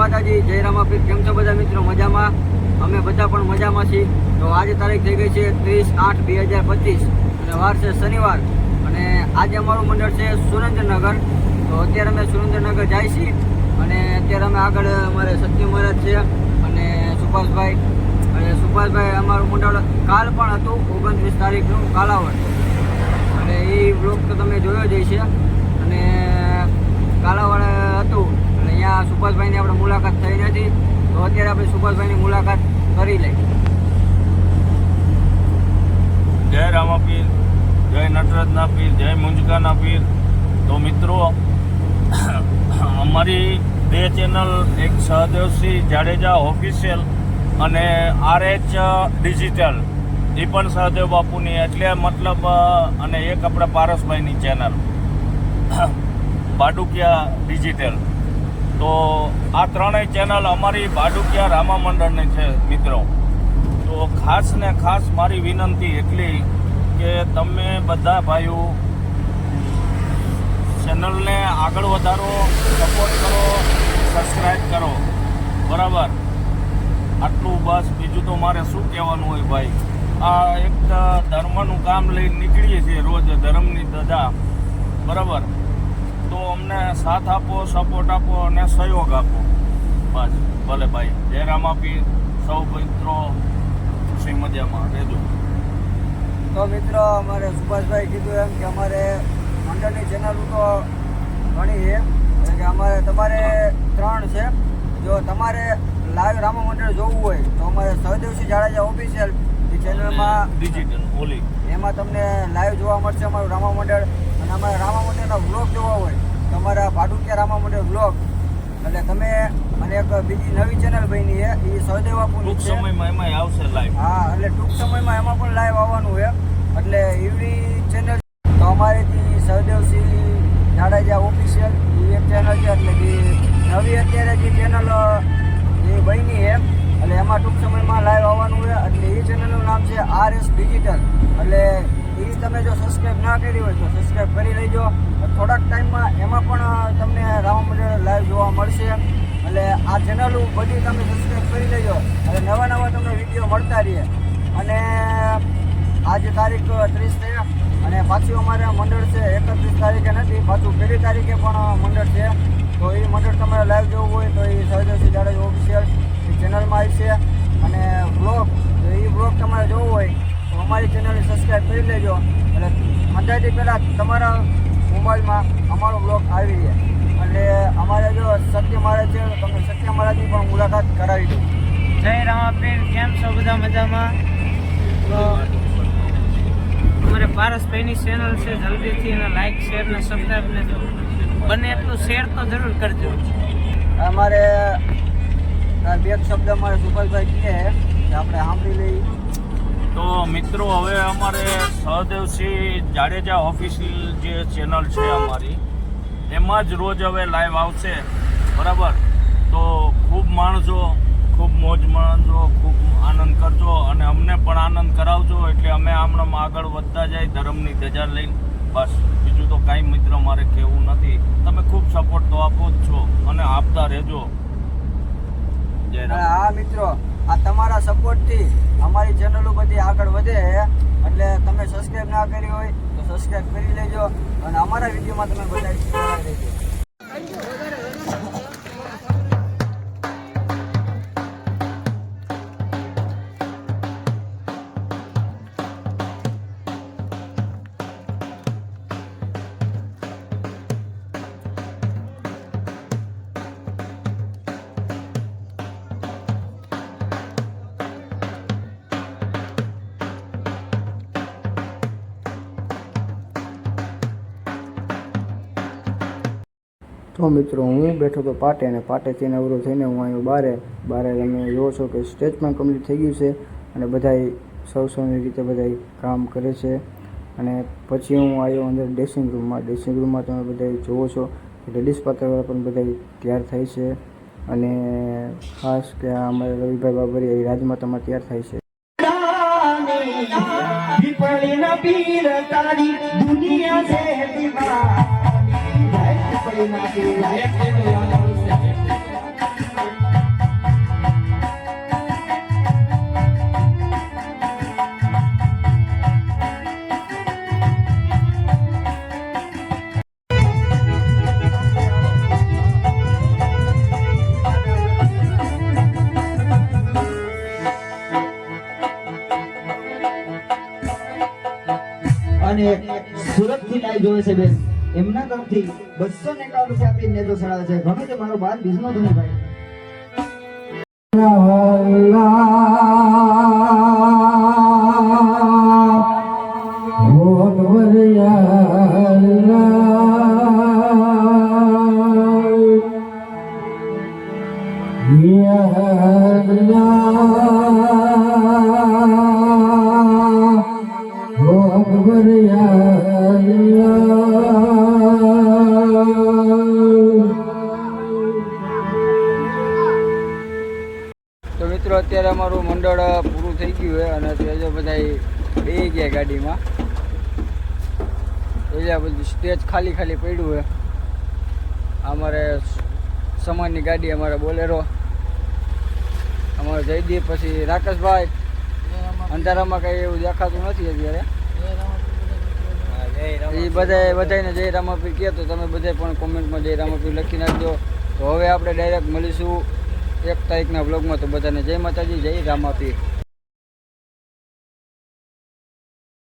માતાજી, જય રામાપીર. કેમ છો બધા મિત્રો? મજામાં? અમે બધા પણ મજામાં છીએ. તો આજે તારીખ થઈ ગઈ છે ત્રીસ આઠ બે હજાર પચીસ. અને વાર છે શનિવાર. અને આજે અમારું મંડળ છે સુરેન્દ્રનગર. તો અત્યારે અમે સુરેન્દ્રનગર જાય છીએ. અને અત્યારે અમે આગળ અમારે સત્ય મહારાજ છે અને સુભાષભાઈ. અને સુભાષભાઈ અમારું મંડળ કાલ પણ હતું, ઓગણત્રીસ તારીખનું કાલાવડ. અને એ બ્લોગ તો તમે જોયો જ છે અને કાલાવાડ હતું અને અહીંયા સુભાષભાઈની આપણે મુલાકાત થઈ નથી તો અત્યારે આપણે સુભાષભાઈની મુલાકાત કરી લઈ જય રામાપીર, જય નટરાજના પીર, જય મુંજકાના પીર. તો મિત્રો, અમારી બે ચેનલ, એક સહદેવસિંહ જાડેજા ઓફિશિયલ અને આર એચ ડિજિટલ. એ પણ સહદેવ બાપુની, એટલે મતલબ, અને એક આપણે પારસભાઈની ચેનલ. બાડુકિયા ડિજિટલ. તો આ ત્રણેય ચેનલ અમારી બાડુકિયા રામા મંડળની છે, મિત્રો. તો ખાસ ને ખાસ મારી વિનંતી એટલી કે તમે બધા ભાઈઓ ચેનલને આગળ વધારો સપોર્ટ કરો સબસ્ક્રાઈબ કરો. બરાબર? આટલું બસ. બીજું તો મારે શું કહેવાનું હોય ભાઈ? આ એક ધર્મનું કામ લઈને નીકળીએ છીએ રોજ ધર્મની ધજા. બરાબર? અમને સાથ આપો સપોર્ટ આપો અને સહયોગ આપો. બસ ભલે ભાઈ. જયરામ આપી સૌ મિત્રો ખુશી મજામાં. રહેજો તો મિત્રો અમારે સુભાષભાઈ કીધું એમ કે અમારે મંડળની ચેનલ તો ઘણી છે. એટલે કે અમારે તમારે ત્રણ છે. જો તમારે લાઈવ રામા મંડળ જોવું હોય તો અમારે સહદેવસિંહ જાડેજા ઓફિશિયલ ચેનલમાં ડિજિટલ ઓલી એમાં તમને લાઈવ જોવા મળશે અમારું રામા મંડળ. અને અમારે રામા મંડળના વ્લોગ જોવા હોય રામા વ્લોગ એટલે તમે અને એક બીજી નવી ચેનલ બની છે એ સહદેવ બાપુની ટૂંક સમયમાં એમાં આવશે લાઈવ હા એટલે ટૂંક સમયમાં એમાં પણ લાઈવ આવવાનું છે. એટલે એવડી ચેનલ તો અમારે જે સહદેવસિંહ જાડેજા ઓફિશિયલ એ એક ચેનલ છે એટલે કે નવી અત્યારે જે ચેનલ એ બની છે એટલે એમાં ટૂંક સમયમાં લાઈવ આવવાનું છે. એટલે એ ચેનલનું નામ છે આર એસ ડિજિટલ એટલે તમે જો સબસ્ક્રાઈબ ના કરી હોય તો સબસ્ક્રાઈબ કરી લેજો. થોડાક ટાઈમમાં એમાં પણ તમને રામ મંડળ લાઈવ જોવા મળશે. એટલે આ ચેનલ બધી તમે સબસ્ક્રાઈબ કરી લેજો. એટલે નવા નવા તમને વીડિયો મળતા રહે. અને આજે તારીખ ત્રીસ છે અને પાછું અમારે મંડળ છે, એકત્રીસ તારીખે નથી, પાછું પહેલી તારીખે પણ મંડળ છે. તો એ મંડળ તમારે લાઈવ જોવું હોય તો એ સહદેવસિંહ જાડેજ ઓફિશિયલ ચેનલમાં આવી છે. અને બ્લોગ એ બ્લોગ તમારે જોવું હોય તો અમારી ચેનલને સબસ્ક્રાઈબ કરી લેજો. એટલે મંડળથી પહેલાં તમારા મોબાઈલમાં અમારો બ્લોગ આવી જાય. એટલે અમારે જો સત્ય મહારાજ છે તમને સત્ય મહારાજની પણ મુલાકાત કરાવી દઉં. જય રામાપીર કેમ છો બધા મજામાં? તો અમારે પારસભાઈની ચેનલ છે જલ્દીથી એને લાઇક શેર ને સબસ્ક્રાઈબ લેજો. બને એટલું શેર તો જરૂર કરજો. અમારે બે શબ્દ અમારે સુભાષભાઈ કહે કે આપણે સાંભળી લઈએ. તો મિત્રો, હવે અમારે સહદેવસિંહ જાડેજા ઓફિશિયલ જે ચેનલ છે અમારી, એમાં જ રોજ હવે લાઈવ આવશે. બરાબર? તો ખૂબ માણજો, ખૂબ મોજ માણજો, ખૂબ આનંદ કરજો અને અમને પણ આનંદ કરાવજો એટલે અમે આમણાં આગળ વધતા જાય ધર્મની ધજા લઈને. બસ, બીજું તો કાંઈ મિત્ર મારે કહેવું નથી. તમે ખૂબ સપોર્ટ તો આપો જ છો અને આપતા રહેજો. જય આ મિત્રો. આ તમારા સપોર્ટથી અમારી ચેનલો બધી આગળ વધે. એટલે તમે સબસ્ક્રાઈબ ના કરી હોય તો સબસ્ક્રાઈબ કરી લેજો અને અમારા વિડીયોમાં તમે બધા રહેજો. તો મિત્રો, હું બેઠો તો પાટે અને પાટેથી નવરો થઈને હું આવ્યો બારે બારે તમે જુઓ છો કે સ્ટેજ પણ કમ્પ્લીટ થઈ ગયું છે અને બધાય સૌ સૌની રીતે બધાય કામ કરે છે. અને પછી હું આવ્યો અંદર ડ્રેસિંગ રૂમમાં ડ્રેસિંગ રૂમમાં તમે બધા જુઓ છો લેડીઝ પાત્રવાળા પણ બધા તૈયાર થાય છે. અને ખાસ કે અમારે રવિભાઈ બાબરી રાજમાતામાં તૈયાર થાય છે. અને સુરતથી લાઈવ જોવે છે બેન. એમના તરફથી બસો ને એકાવન રૂપિયા આપીને નેતો ચડાવે છે. ગમે તે મારો બાદ બીજનો ભાઈ. તો મિત્રો અત્યારે અમારું મંડળ પૂરું થઈ ગયું છે અને અત્યારે જો બધા બે ગયા ગાડીમાં. એટલે બધું સ્ટેજ ખાલી ખાલી પડ્યું છે. અમારે સમાનની ગાડી અમારે બોલેરો. અમારે જયદીપ પછી રાકેશભાઈ. અંધારામાં કઈ એવું દેખાતું નથી અત્યારે. એ બધાય બધાને જય રામાપીર કહે તો તમે બધાય પણ કોમેન્ટમાં જય રામાપીર લખી નાખજો. તો હવે આપણે ડાયરેક્ટ મળીશું. એક તારીખના બ્લોગમાં તો બધાને જય માતાજી જય રામાપીર